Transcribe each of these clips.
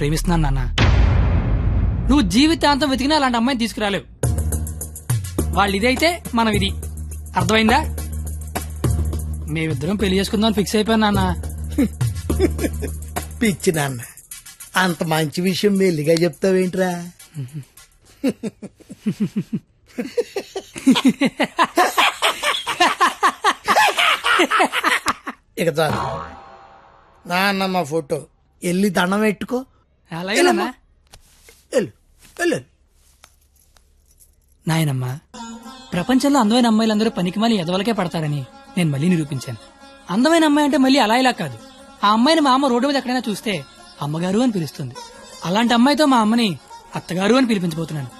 ప్రేమిస్తున్నాను నాన్న. నువ్వు జీవితాంతం వెతికినా అలాంటి అమ్మాయిని తీసుకురాలేవు. వాళ్ళు ఇదైతే మనం ఇది అర్థమైందా? మేమిద్దరం పెళ్ళి చేసుకుందాం ఫిక్స్ అయిపోయాను నాన్న. పిచ్చి నాన్న అంత మంచి విషయం మెల్లిగా చెప్తావేంట్రా? ఇక చాలు. నాన్న మా ఫోటో. వెళ్ళి దండం పెట్టుకో. నాయనమ్మా ప్రపంచంలో అందమైన అమ్మాయిలందరూ పనికిమాలి ఎదవలకే పడతారని నేను మళ్ళీ నిరూపించాను. అందమైన అమ్మాయి అంటే మళ్ళీ అలా ఇలా కాదు. ఆ అమ్మాయిని మా అమ్మ రోడ్డు మీద ఎక్కడైనా చూస్తే అమ్మగారు అని పిలుస్తుంది. అలాంటి అమ్మాయితో మా అమ్మని అత్తగారు అని పిలిపించబోతున్నాను.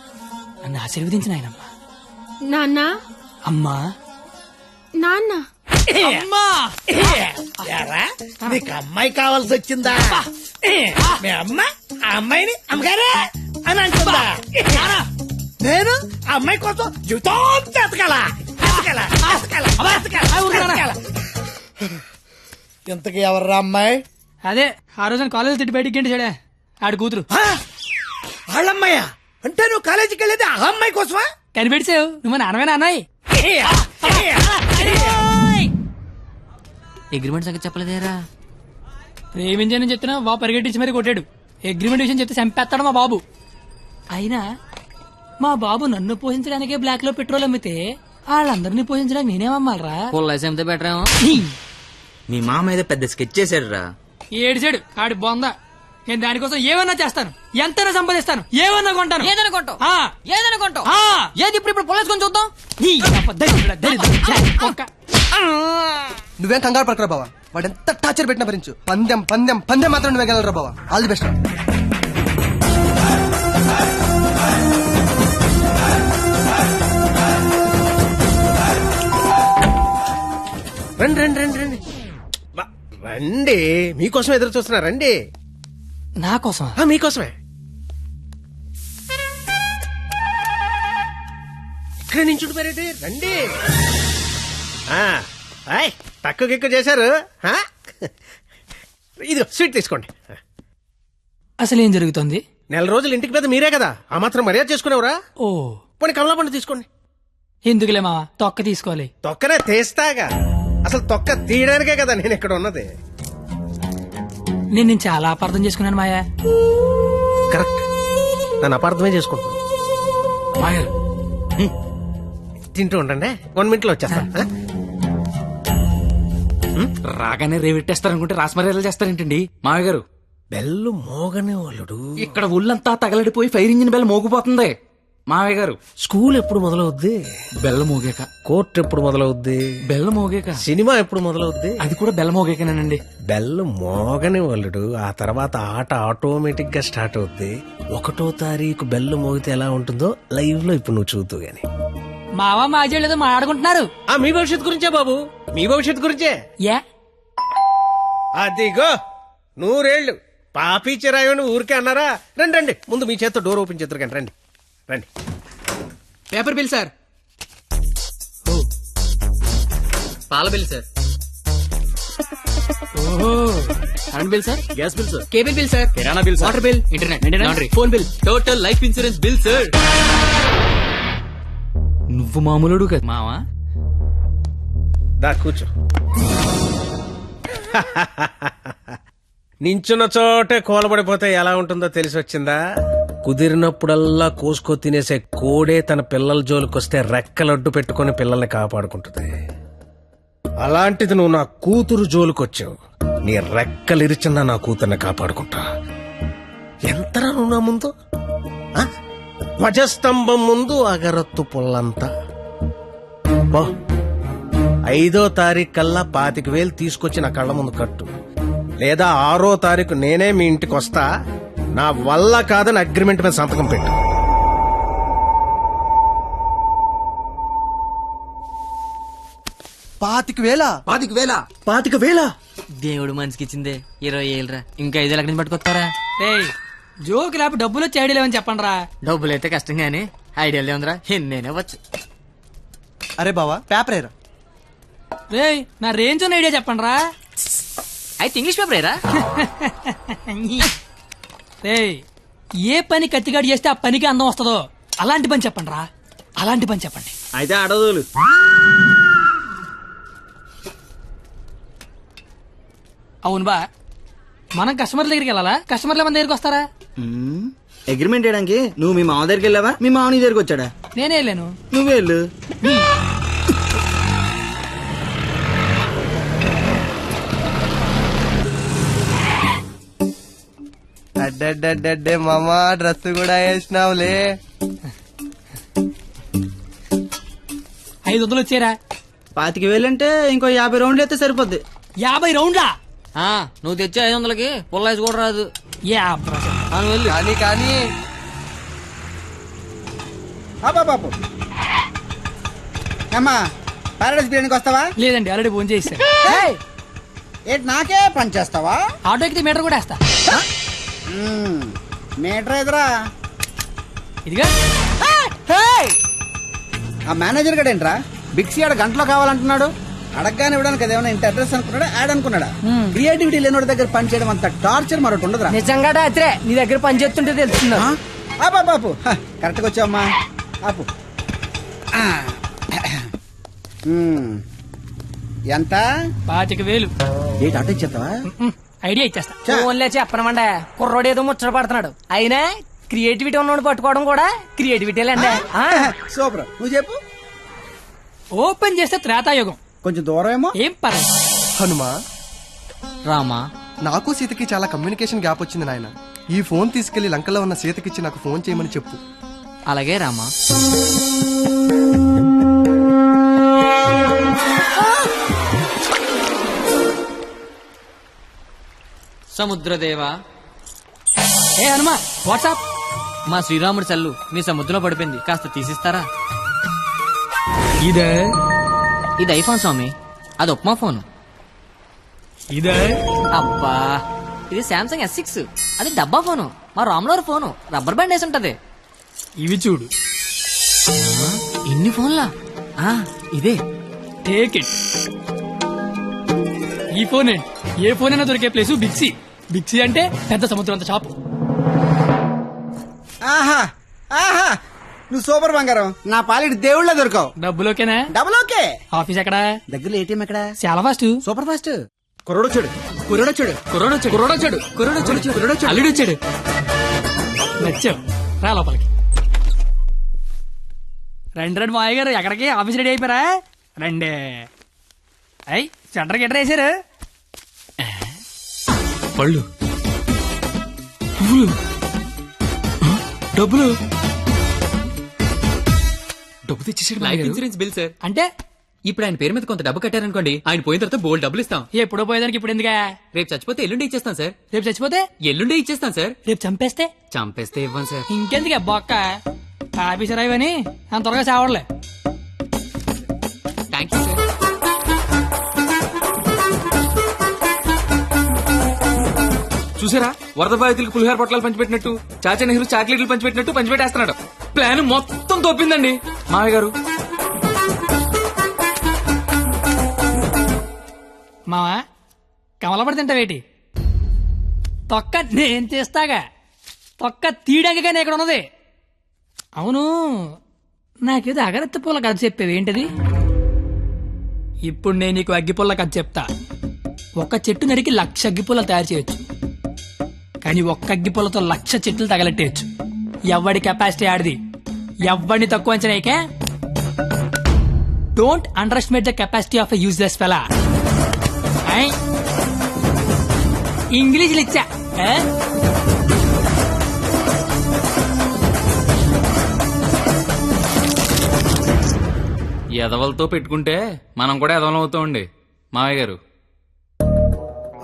నన్ను ఆశీర్వదించిన ఆయనమ్మా నాన్న? అమ్మా? నాన్న? అమ్మా నీకు అమ్మాయి కావాల్సి వచ్చిందా మీ అమ్మ ఆ అమ్మాయిని అమ్మగారే అని అంటుందా నేను ఆ అమ్మాయి కోసం జీవితం ఎతకాల ఎతకాల ఎవర్రా అమ్మాయి అదే ఆ రోజున కాలేజ్ తిట్టి బయటికి ఏంటి చెడే ఆడి కూతురు వాళ్ళమ్మాయా అంటే నువ్వు కాలేజీకి వెళ్ళేది ఆ అమ్మాయి కోసమా కనిపెడిసావు నువ్వు నాన్నమే నాన్నాయి అగ్రిమెంట్ సంగతి చెప్పలేదేరా? ప్రేమించని చెప్తున్నా బాబు పరిగెట్టించి మరీ కొట్టాడు. అగ్రిమెంట్ విషయం చెప్తే చంపేస్తాడు మా బాబు. అయినా మా బాబు నన్ను పోషించడానికే బ్లాక్లో పెట్రోల్ అమ్మితే వాళ్ళందరినీ పోషించడానికి నేనేమమ్మాలరా లైసెన్స్ మీ మామ ఏదో పెద్ద స్కెచ్ చేశాడు రా ఏడిచాడు ఆడి బొంద. నేను దానికోసం ఏమన్నా చేస్తాను? ఎంతైనా సంపాదిస్తాను. ఏమన్నా కొంటాను. ఏదైనా కొంటావు. ఆ, ఏదైనా కొంటావు. ఏది ఇప్పుడు ఇప్పుడు పొలేసుకొని చూద్దాం? నువ్వేం కంగారు పడకరా బావా? వాడు ఎంత టార్చర్ పెట్టిన భరించు. పందెం పందెం పందెం మాత్రం నువ్వే గెలరా బావా? All the best. రండి రండి రండి రండి. రండి. మీకోసం ఎదురు చూస్తున్నా రండి. నా కోసం మీకోసమే. ఇక్కడ నించుంటున్నారండి రండి. ఆ, తక్కువ గిక్కు చేశారు ఇది స్వీట్ తీసుకోండి. అసలు ఏం జరుగుతుంది? నెల రోజులు ఇంటికి పెద్ద మీరే కదా ఆ మాత్రం మర్యాద చేసుకునేవరా? ఓ. పోనీ కమలాపండు తీసుకోండి. ఎందుకులే మా తొక్క తీసుకోవాలి. తొక్కనే తీస్తాగా. అసలు తొక్క తీయడానికే కదా నేను ఇక్కడ ఉన్నది. నేను చాలా అపార్థం చేసుకున్నాను మాయా. కరెక్ట్. నన్ను అపార్థమే చేసుకుంటాను మాయా. తింటూ ఉండండి. వన్ మినిట్లో వచ్చేస్తా. రాగానే రేవెట్టేస్తారనుకుంటే రాస్మరేలా చేస్తారేంటండి? మావి గారు. బెల్లు మోగనే వాళ్ళడు. ఇక్కడ ఒళ్ళంతా తగలడిపోయి ఫైర్ ఇంజిన్ బెల్ మోగిపోతుంది. మావి గారు. స్కూల్ ఎప్పుడు మొదలవుద్ది? బెల్ల మోగాక. కోర్ట్ ఎప్పుడు మొదలవుద్ది? బెల్ల మోగాక. సినిమా ఎప్పుడు మొదలవుద్ది? అది కూడా బెల్ల మోగాకనేనండి బెల్ల మోగని వాళ్ళుడు. ఆ తర్వాత ఆట ఆటోమేటిక్గా స్టార్ట్ అవుద్ది. ఒకటో తారీఖు బెల్ల మోగితే ఎలా ఉంటుందో లైవ్లో ఇప్పుడు నువ్వు చూద్దు గానీ. మావా మాజీ ఏదో మాట్లాడుకుంటున్నారు. ఆ మీ భవిష్యత్తు గురించే బాబు. మీ భవిష్యత్తు గురించే. ఏ? అదిగో నూరేళ్ళు. పాపి చిరాయని ఊరికే అన్నారా? రండి రండి. ముందు మీ చేత్తో డోర్ ఓపెన్ చేద్దరు కానీ రండి రండి. పేపర్ బిల్ సార్ పాల bill sir current bill sir gas bill sir cable bill sir కిరాణా bill water bill internet phone bill total life insurance bill sir నువ్వు మామూలుడు కదా. మావా? దా కూర్చో. నించున్న చోటే కోలబడిపోతే ఎలా ఉంటుందో తెలిసి వచ్చిందా? కుదిరినప్పుడల్లా కోసుకో తినేసే కోడే తన పిల్లల జోలికొస్తే రెక్కలడ్డు పెట్టుకుని పిల్లల్ని కాపాడుకుంటుంది. అలాంటిది నువ్వు నా కూతురు జోలికొచ్చావు. నీ రెక్కలిరిచిందా నా కూతుర్ని కాపాడుకుంటా. ఎంతరా నువ్వు నా ముందు? ధ్వజస్తంభం ముందు అగరత్తు పుల్లంతా. పో ఐదో తారీఖు కల్లా పాతిక వేలు తీసుకొచ్చి నా కళ్ళ ముందు కట్టు. లేదా ఆరో తారీఖు నేనే మీ ఇంటికి వస్తా. నా వల్ల కాదని అగ్రిమెంట్ మీద సంతకం పెట్టు. పాతిక వేల? పాతిక వేల? పాతిక వేల? దేవుడు మనిషికి ఇచ్చిందే. ఇరవై ఏళ్ళరా. ఇంకా ఐదు లక్షలు పట్టుకొస్తారా జోకి లేకపోతే డబ్బులు వచ్చి ఐడియా లేవని చెప్పండి రా డబ్బులు అయితే కష్టం కానీ ఐడియా లేవురా నేనే వచ్చు అరే బావా పేపర్ ఏరా. రే నా రేంజ్ ఉన్న ఐడియా చెప్పండి రా అయితే ఇంగ్లీష్ పేపర్ ఏరా? రే ఏ పని కత్తిగాడు చేస్తే ఆ పనికి అందం వస్తుందో అలాంటి పని చెప్పండి రా అలాంటి పని చెప్పండి. అయితే అడదులు అవును బా మనం కస్టమర్ల దగ్గరికి వెళ్ళాలా? కస్టమర్లు మన దగ్గరికి వస్తారా? అగ్రిమెంట్ చేయడానికి నువ్వు మీ మామ దగ్గరికి వెళ్ళావా? మీ మామ నీ దగ్గరికి వచ్చాడా? నేనే వెళ్ళాను. నువ్వే వెళ్ళు. అడ్డడ్డడ్డే మామా డ్రెస్ కూడా వేసినావులే. ఐదు వందలు వచ్చారా పాతికి వేలంటే ఇంకో యాభై రౌండ్లు అయితే సరిపోద్ది. యాభై రౌండ్లా? ఆ, నువ్వు తెచ్చే ఐదు వందలకి పుల్లాసి కూడా రాదు. యా ప్రసన్న. కానీ కానీ. పాపు అమ్మా పారాడైస్ బిర్యానీకి వస్తావా? లేదండి ఆల్రెడీ ఫోన్ చేశారు ఏంటి నాకే పని చేస్తావా? ఆటో ఎక్కితే మీటర్ కూడా వేస్తా. మీటర్ ఎదురా? ఇదిగా. ఆ మేనేజర్ గడు ఏంట్రా? బిక్సీ ఆడ గంటలో కావాలంటున్నాడు. అడగగానే ఇవ్వడానికి అదేమన్నా ఇంత అడ్రస్ అనుకున్నాడా? యాడ్ అనుకున్నాడా? క్రియేటివిటీ లేనివాడి దగ్గర పని చేయడం అంత టార్చర్ మరొకటి ఉండదురా. నిజంగా రాత్రే నీ దగ్గర పని చేస్తుంటే తెలుస్తుంది? ఆ? ఆపు, హ, కరెక్ట్గా వచ్చావమ్మా. ఆపు. ఎంత? పాతిక వేలు. ఏంటి అటు ఇచ్చేస్తావా? ఐడియా ఇచ్చేస్తా. చా. ఫోన్లే చెప్పనమండ. కుర్రోడు ఏదో ముచ్చట పడుతున్నాడు. అయినా క్రియేటివిటీ ఉన్నోడు పట్టుకోవడం కూడా క్రియేటివిటీలేండి ఆ? సూపర్. నువ్వు చెప్పు. ఓపెన్ చేస్తే త్రేతాయుగం. కొంచెం దూరం ఏమో? ఏం పర్లేదు. హనుమా? రామా? నాకు సీతకి చాలా కమ్యూనికేషన్ గ్యాప్ వచ్చింది నాయన. ఈ ఫోన్ తీసుకెళ్ళి లంకలో ఉన్న సీతకిచ్చి నాకు ఫోన్ చేయమని చెప్పు. అలాగే రామా. సముద్రదేవా. ఏ హనుమా వాట్సాప్ మా శ్రీరాముడి చల్లు మీ సముద్రంలో పడిపోయింది. కాస్త తీసిస్తారా? ఇదే ఇది ఐఫోన్ స్వామి? అది ఉప్మా ఫోన్ ఇదే? అబ్బా ఇది శాంసంగ్ ఎస్ సిక్స్ అది డబ్బా ఫోను మా రామ్లోర్ ఫోను రబ్బర్ బ్యాండ్ వేసి ఉంటది. ఇవి చూడు. ఇన్ని ఫోన్లా ఆ, ఇదే. టేక్ ఇట్ ఈ ఫోన్ ఏ? ఫోన్ అయినా దొరికే ప్లేస్ బిక్సీ బిక్సీ అంటే పెద్ద సముద్రం అంత షాప్. ఆహా ఆహా. నువ్వు సూపర్ బంగారం. నా పాలిటి దేవుళ్ళ దొరకవు. డబ్బులోకేనా? Double okay. ఆఫీస్ ఎక్కడ? దగ్గరలో ఏటీఎం ఎక్కడ? చాలా ఫాస్ట్. Super fast. కుర్రోడొచ్చాడు. కుర్రోడొచ్చాడు. కుర్రోడొచ్చాడు. కుర్రోడొచ్చాడు. కుర్రోడొచ్చాడు. కుర్రోడొచ్చాడు. అల్లుడు వచ్చాడు నచ్చావు. రా లోపలికి. రండి రండి మాయ గారు. ఎక్కడికి? ఆఫీస్ రెడీ అయిపోయారా? రండి. అయ్యి సెంటర్ గిట్టర్ వేసారు పళ్ళు. పువ్వులు. డబ్బులు. డబ్బు తెచ్చేసాడు లైఫ్ ఇన్సూరెన్స్ బిల్ సార్ అంటే? ఇప్పుడు ఆయన పేరు మీద కొంత డబ్బు కట్టారనుకోండి ఆయన పోయిన తర్వాత బోల్డ్ డబ్బులు ఇస్తాం. ఎప్పుడో పోయేదానికి ఇప్పుడు ఎందుకా? రేపు చచ్చిపోతే ఎల్లుండి ఇచ్చేస్తాం సార్ రేపు చచ్చిపోతే? ఎల్లుండి ఇచ్చేస్తాం సార్ రేపు చంపేస్తే? చంపేస్తే ఇవ్వం సార్ ఇంకెందుకు బొక్క? ఆఫీసర్ అయ్యని అంత త్వరగా చావడలే థ్యాంక్ యూ సార్ చూసారా? వరద బాధితులకు పులిహార పొట్లాలు పంచిపెట్టినట్టు చాచా నెహ్రూ చాక్లెట్లు పంచిపెట్టినట్టు పంచిపెట్టేస్తున్నాడు. ప్లాన్ మొత్తం తోపిందండి. మామయ్య గారు. మావా కమలపడి తింటావేటి? తొక్క నేను తీస్తాగా. తొక్క తీయడానికనే ఇక్కడ ఉన్నది. అవును నాకేదో అగరత్తి పూల కథ చెప్పేవి ఏంటది? ఇప్పుడు నేను నీకు అగ్గిపుల్ల కథ చెప్తా. ఒక చెట్టు నరికి లక్ష అగ్గిపుల్లలు తయారు చేయొచ్చు. కానీ ఒక్క అగ్గిపుల్లతో లక్ష చెట్లు తగలెట్టేయచ్చు. ఎవడి కెపాసిటీ ఆడిది? ఎవడిని తక్కువ అంచనాయికే don't underestimate the capacity of useless fella ఇంగ్లీష్లు ఇచ్చా? ఎదవలతో పెట్టుకుంటే మనం కూడా ఎదవలం అవుతామండి మామయ్య గారు.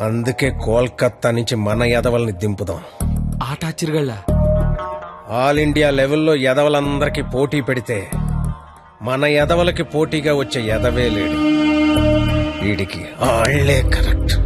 అందుకే కోల్కత్తా నుంచి మన ఎదవల్ని దింపుదాం. ఆట ఆశ్చర్యగళ్ళ? ఆల్ ఇండియా లెవెల్లో ఎదవలందరికీ పోటీ పెడితే మన ఎదవలకి పోటీగా వచ్చే ఎదవే లేడు. వీడికి ఆళ్ళే కరెక్ట్.